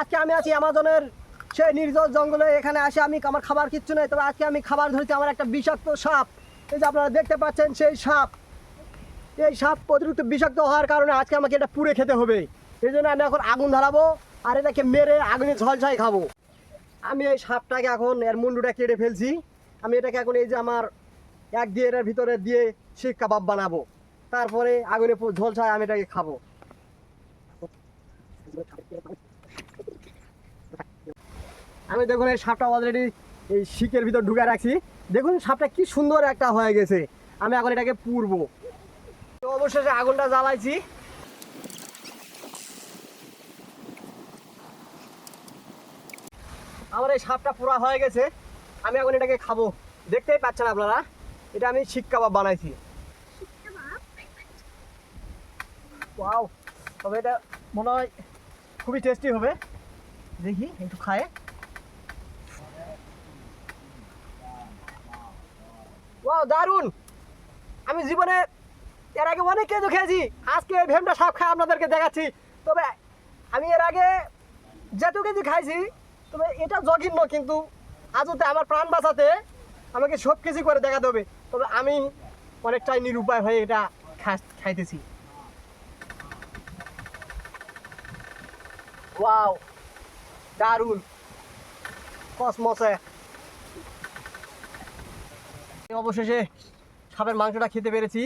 আজকে আমি আছি আমাজনের সেই নির্জল জঙ্গলে, এখানে আসে আমি, আমার খাবার কিচ্ছু নেই। তবে আজকে আমি খাবার ধরেছি আমার একটা বিষাক্ত সাপ। এই যে আপনারা দেখতে পাচ্ছেন সেই সাপ। এই সাপ অতিরিক্ত বিষাক্ত হওয়ার কারণে আজকে আমাকে এটা পুড়ে খেতে হবে। এই জন্য আমি এখন আগুন ধরাবো আর এটাকে মেরে আগুনে ঝলঝাই খাব। আমি এই সাপটাকে এখন, এর মুন্ডুটা কেটে ফেলছি। আমি এটাকে এখন এই যে আমার এক দিয়ে ভিতরে দিয়ে শিক কাবাব বানাবো। তারপরে আগুনে ঝলসায় আমি এটাকে খাব। আমি দেখুন এই সাপটা অলরেডি এই শিকের ভিতর ঢুকে রাখছি। দেখুন সাপটা কি সুন্দর একটা হয়ে গেছে। আমি এখন এটাকে পুরবো। তো অবশেষে আগুনটা জ্বালাইছি। আমার এই সাপটা পুরা হয়ে গেছে। আমি এখন এটাকে খাব। দেখতেই পাচ্ছেন আপনারা? এটা আমি শিক কাবাব বানাইছি। ওয়াও! তবে এটা মনে হয় খুবই টেস্টি হবে। দেখি একটু খায়। দারুণ আমি জীবনে এর আগে অনেক কিছু খেয়েছি। আজকে এই ভেমটা সাপ খাই আপনাদেরকে দেখাচ্ছি। তবে আমি এর আগে যেত কিছু খাইছি, তবে এটা জঘন্য কিন্তু। আজতে আমার প্রাণ বাঁচাতে আমাকে সব কিছু করে দেখাতে হবে। তবে আমি অনেকটাই নিরুপায় হয়ে এটা খাইতেছি। ওয়াও দারুণ কসমসে। অবশেষে সাপের মাংসটা খেতে পেরেছি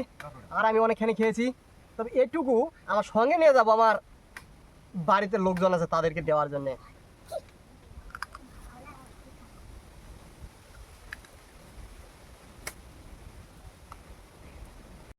আর আমি অনেকখানি খেয়েছি। তবে এটুকু আমার সঙ্গে নিয়ে যাব আমার বাড়িতে লোকজন আছে তাদেরকে দেওয়ার জন্য।